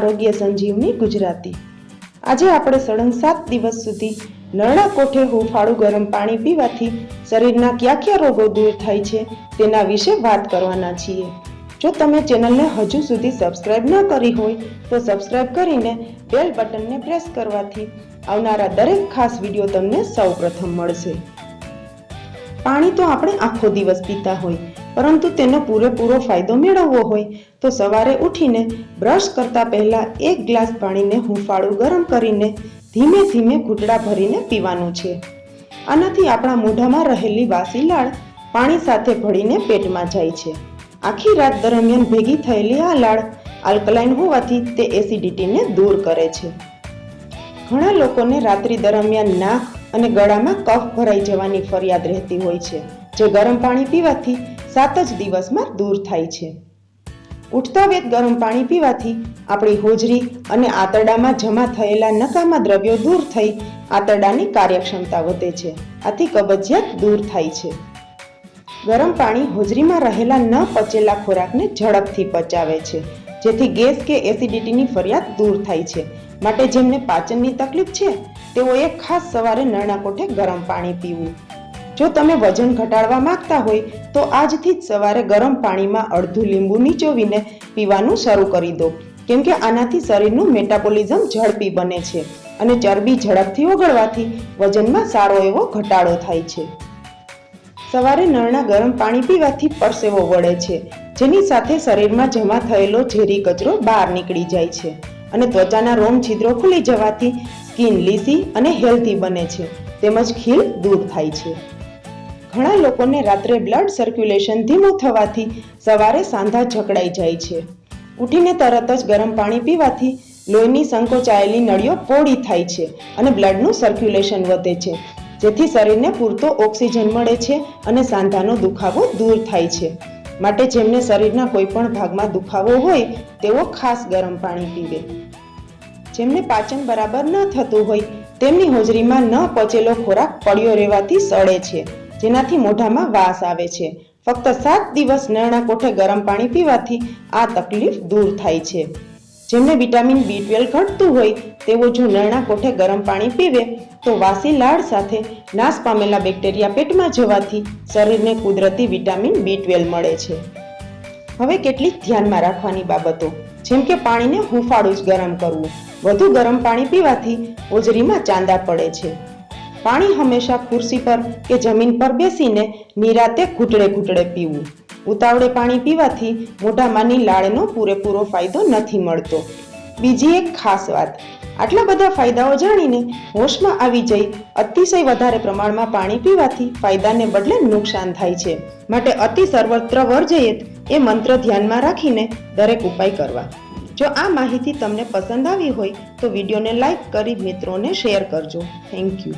આરોગ્ય સંજીવની ગુજરાતી. આજે આપણે સળંગ સાત દિવસ સુધી નરણા કોઠે હુંફાળું ગરમ પાણી પીવાથી શરીરના કયા કયા રોગો દૂર થાય છે તેના વિશે વાત કરવાના છીએ. જો તમે ચેનલને હજુ સુધી સબસ્ક્રાઇબ ન કરી હોય, તો સબસ્ક્રાઇબ કરીને બેલ બટનને પ્રેસ કરવાથી આવનારા દરેક ખાસ વીડિયો તમને સૌપ્રથમ મળશે. પાણી તો આપણે આખો દિવસ પીતા હોય પરંતુ તેનો પૂરેપૂરો ફાયદો મેળવવો હોય તો સવારે ઉઠીને બ્રશ કરતા પહેલા એક ગ્લાસ પાણીને હુંફાળું ગરમ કરીને ધીમે ધીમે ઘૂંટડા ભરીને પીવાનું છે. આનાથી આપણા મોઢામાં રહેલી વાસી લાળ પાણી સાથે ભળીને પેટમાં જાય છે. આખી રાત દરમિયાન ભેગી થયેલી આ લાળ આલ્કલાઇન હોવાથી તે એસિડિટીને દૂર કરે છે. ઘણા લોકોને રાત્રિ દરમિયાન નાક અને ગળામાં કફ ભરાઈ જવાની ફરિયાદ રહેતી હોય છે, જે ગરમ પાણી પીવાથી સાત જ દિવસમાં દૂર થાય છે. ઉઠતા વેત ગરમ પાણી પીવાથી આપણી હોજરી અને આંતરડામાં જમા થયેલા નકામા દ્રવ્યો દૂર થઈ આંતરડાની કાર્યક્ષમતા વધે છે. આથી કબજિયાત દૂર થાય છે. ગરમ પાણી હોજરીમાં રહેલા ન પચેલા ખોરાકને ઝડપથી પચાવે છે, જેથી ગેસ કે એસિડિટીની ફરિયાદ દૂર થાય છે. માટે જેમને પાચનની તકલીફ છે, તેઓએ ખાસ સવારે નરણા કોઠે ગરમ પાણી પીવું. જો તમે વજન ઘટાડવા માંગતા હોય, તો આજથી જ સવારે ગરમ પાણીમાં અડધું લીંબુ નીચોવીને પીવાનું શરૂ કરી દો. કેમ કે આનાથી શરીરનું મેટાબોલિઝમ ઝડપી બને છે અને ચરબી ઝડપથી ઓગળવાથી વજનમાં સારો એવો ઘટાડો થાય છે. સવારે નળના ગરમ પાણી પીવાથી પરસેવો વળે છે, જેની સાથે શરીરમાં જમા થયેલો ઝેરી કચરો બહાર નીકળી જાય છે અને ત્વચાના રોમ છિદ્રો ખુલી જવાથી સ્કિન લીસી અને હેલ્ધી બને છે, તેમજ ખીલ દૂર થાય છે. ઘણા લોકોને રાત્રે બ્લડ સર્ક્યુલેશન ધીમું થવાથી સવારે સાંધા જકડાઈ જાય છે. ઉઠીને તરત જ ગરમ પાણી પીવાથી લોહીની સંકોચાયેલી નળીઓ પોળી થાય છે અને બ્લડનું સર્ક્યુલેશન વધે છે. જેથી શરીરને પૂરતો ઓક્સિજન મળે છે અને સાંધાનો દુખાવો દૂર થાય છે. માટે જેમને શરીરના કોઈ પણ ભાગમાં દુખાવો હોય, તેઓ ખાસ ગરમ પાણી પીવે. જેમને પાચન બરાબર ન થતું હોય, તેમની હોજરીમાં ન પચેલો ખોરાક પડ્યો રહેવાથી સડે છે. જેનાથી મોઢામાં વાસ આવે છે. ફક્ત સાત દિવસ નરણા કોઠે ગરમ પાણી પીવાથી આ તકલીફ દૂર થાય છે. જેમને વિટામિન બી ટ્વેલ્વ ઘટતું હોય, તેઓ જો નરણા કોઠે ગરમ પાણી પીવે, તો વાસી લાળ સાથે નાશ પામેલા બેક્ટેરિયા પેટમાં જવાથી શરીરને કુદરતી વિટામિન બી ટ્વેલ્વ મળે છે. હવે કેટલીક ધ્યાનમાં રાખવાની બાબતો. જેમ કે પાણીને હુંફાળું જ ગરમ કરવું. વધુ ગરમ પાણી પીવાથી ઓજરીમાં ચાંદા પડે છે. પાણી હંમેશા ખુરશી પર કે જમીન પર બેસીને નિરાતે ઘૂંટડે ઘૂંટડે પીવું. ઉતાવળે પાણી પીવાથી મોઢામાંની લાળનો પૂરેપૂરો ફાયદો નથી મળતો. બીજી એક ખાસ વાત. આટલા બધા ફાયદાઓ જાણીને હોશમાં આવી જઈ અતિશય વધારે પ્રમાણમાં પાણી પીવાથી ફાયદાને બદલે નુકસાન થાય છે. માટે અતિ સર્વત્ર વર્જયેત એ મંત્ર ધ્યાનમાં રાખીને દરેક ઉપાય કરવા. જો આ માહિતી તમને પસંદ આવી હોય તો વિડીયોને લાઈક કરી મિત્રોને શેર કરજો. Thank you.